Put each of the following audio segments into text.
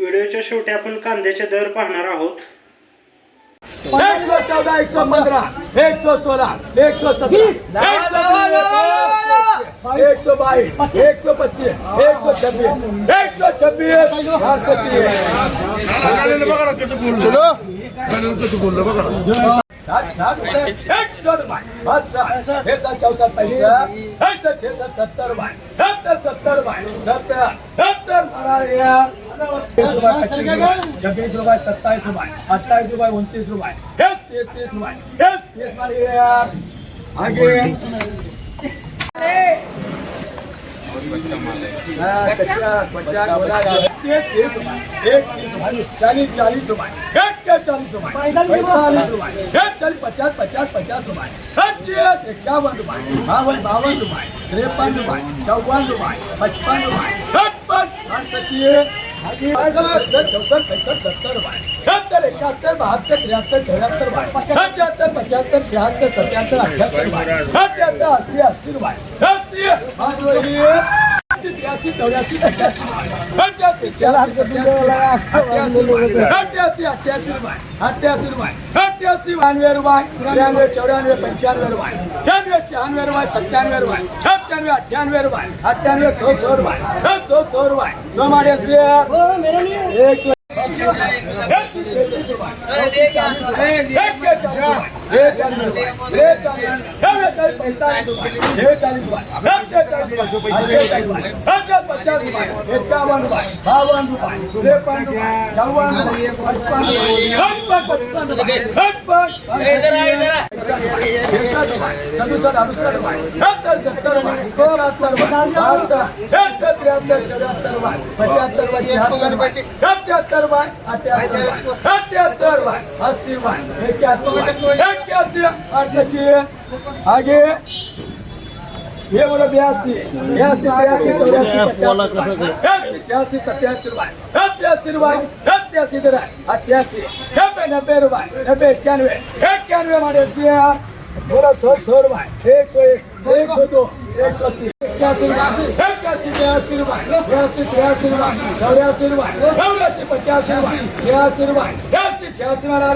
व्हिडिओच्या शेवटी आपण कांद्याचे दर पाहणार आहोत एक सौ चौदह एक सौ पंद्रह एक सौ सोलह एक सौ सत्रह एक सौ बाईस एक सौ पच्चीस एक सौ छब्बीस एक सौ छब्बीस चार सौ एक सौ चौसठ एक सौ सत्तर बाय सत्तर सत्तर रुपये सत्तर सत्तर तीस रुपये पच्चीस रुपये छब्बीस रुपये सत्ताईस रुपये अट्ठाईस रुपये उनतीस रुपये तीस तीस तीस रुपये तीस तीस मारिए यार आगे हाँ, कच्चा, कच्चा, गोला, तीस तीस रुपये एक तीस रुपये चालीस चालीस रुपये एक के चालीस रुपये पैंतालीस रुपये एक चालीस पचास पचास पचास रुपये। पच्चीस इक्यावन रुपये बावन बावन रुपये तिरपन रुपये चौवन रुपये पचपन रुपये छप्पन अड़सठ चौसठ पैंसठ सत्तर रुपये सत्तर इकहत्तर बहत्तर तिहत्तर चौहत्तर रुपये पचहत्तर पचहत्तर छिहत्तर सत्याहत्तर अठहत्तर रुपये सत्याहत्तर अस्सी अस्सी रुपये. पचासी छियासी अट्ठासी अट्ठासी अट्ठासी रुपये. अट्ठासी रुपये. अट्ठासी बानवे रुपये. तिरानवे चौरानवे पंचानवे रुपये. छियानवे छियानवे रुपये. सत्तानवे रुपये सत्तानवे अट्ठानवे रुपये. अट्ठानवे सौ सौ रुपये. सौ सौ रुपये. सौ हमारे एक सौ एकावन्न रुपये बावन्न रुपये त्रेपन्न रुपये चौवन रुपये पचपन छप्पन पचपन रुपये छप्पन छेसठ रुपये सदुसठ अडुसठ रुपये सत्तर एकाहत्तर बहात्तर त्र्याहत्तर चौऱ्याहत्तर शहात्तर सत्याहत्तर अठ्याहत्तर सत्याहत्तर अस्सी आगे बयासी बयासी बयासी चौरासी पचासी बयासी छियासी सत्यासी रुपये. सत्यासी रुपये इधर है अट्ठासी नब्बे नब्बे रुपये नब्बे इक्यानवे इक्यानवे हमारे एस बोलो सौ सौ रुपये. एक सौ एक एक सौ दो एक सौ तीन इक्यासी इक्यासी बयासी रुपये. बयासी तिरासी रुपये. चौरासी रुपये. चौरासी पचासी रुपये. छियासी रुपये. छियासी छियासी हमारे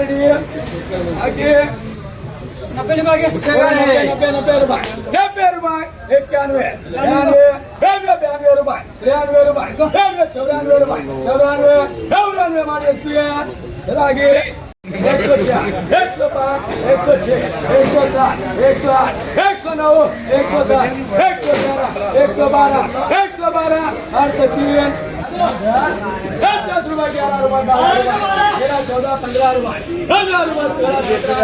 आगे. नब्बे नब्बे नब्बे नब्बे रुपये नब्बे रुपये इक्यानवे बयानवे बयानवे बयानवे रुपये तिरानवे रुपये बयानवे चौरानवे रुपये चौरानवे चौरानवे हमारे एस बी आगे एक सौ चार एक सौ पाँच एक सौ छः एक सौ सात एक सौ आठ एक सौ नौ एक सौ दस एक सौ ग्यारह एक सौ बारह एक सौ बारह आठ सौ छः दस रुपये ग्यारह रुपये बारह रुपये तेरह चौदह पंद्रह रुपये पंद्रह रुपये सोलह सत्रह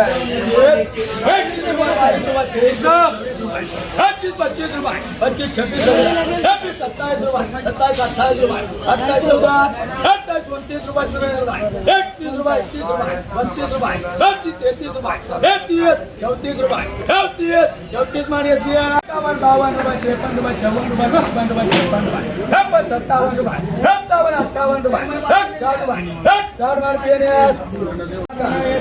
इक्कीस बाईस रुपये तेईस पच्चीस पच्चीस रुपये पच्चीस छब्बीस छब्बीस सत्ताईस रुपये सत्ताईस अट्ठाईस रुपये अट्ठाईस चौदह अट्ठाईस उनतीस रुपये तीस रुपये इकतीस रुपये इकतीस रुपये बत्तीस रुपये बत्तीस तैतीस रुपये तैतीस चौतीस रुपये चौतीस चौतीस मानिए इक्यावन बावन रुपये तिरपन रुपये चौवन रुपये पचपन रुपये छप्पन रुपये छप्पन सत्तावन रुपये सत्तावन अट्ठावन रुपये एक साठ रुपये एक साठ मार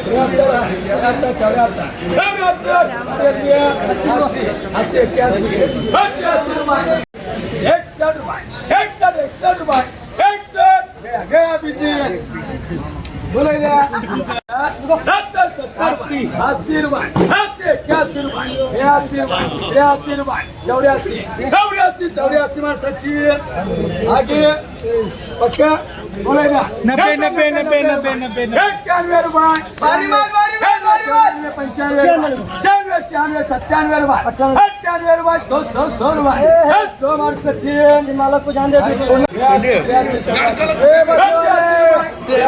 त्र्याहत्तर त्र्याहत्तर चौऱ्याहत्तर चौऱ्याहत्तर अस्सी अस्सी इक्यासी पचासी रुपये एकसठ रुपये एकसठ एकसठ रुपये बोले सत्तर सत्तर अस्सी अस्सी रुपये अस्सी इक्यासी रुपये बयासी रुपये तिरासी रुपये चौरासी चौरासी चौरासी में सच्ची आगे पक्का बोले नब्बे, नब्बे, नब्बे, नब्बे, नब्बे। इक्यानवे रुपये पंचानवे छियानवे छियानवे सत्तानवे रुपये अट्ठानवे रुपये सौ सौ सौ रुपये सौ मार सच्ची मालक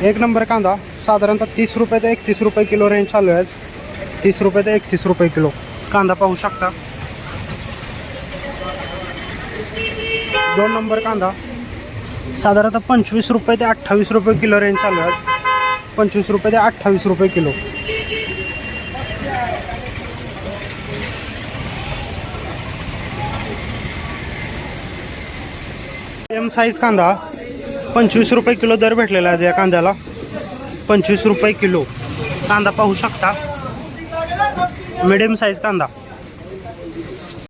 एक नंबर कांदा साधारणतः तीस रुपये ते एकतीस रुपये किलो रेंज चालू आहे. तीस रुपये ते एकतीस रुपये किलो. कांदा पाहू शकता. दोन नंबर कांदा साधारणतः पंचवीस रुपये ते अठ्ठावीस रुपये किलो रेंज चालू आहे. पंचवीस रुपये ते अठ्ठावीस रुपये किलो. एम साईज कांदा पंचवीस रुपये किलो दर भेटलेला आहे या कांद्याला. पंचवीस रुपये किलो. कांदा पाहू शकता. मिडियम साईज कांदा.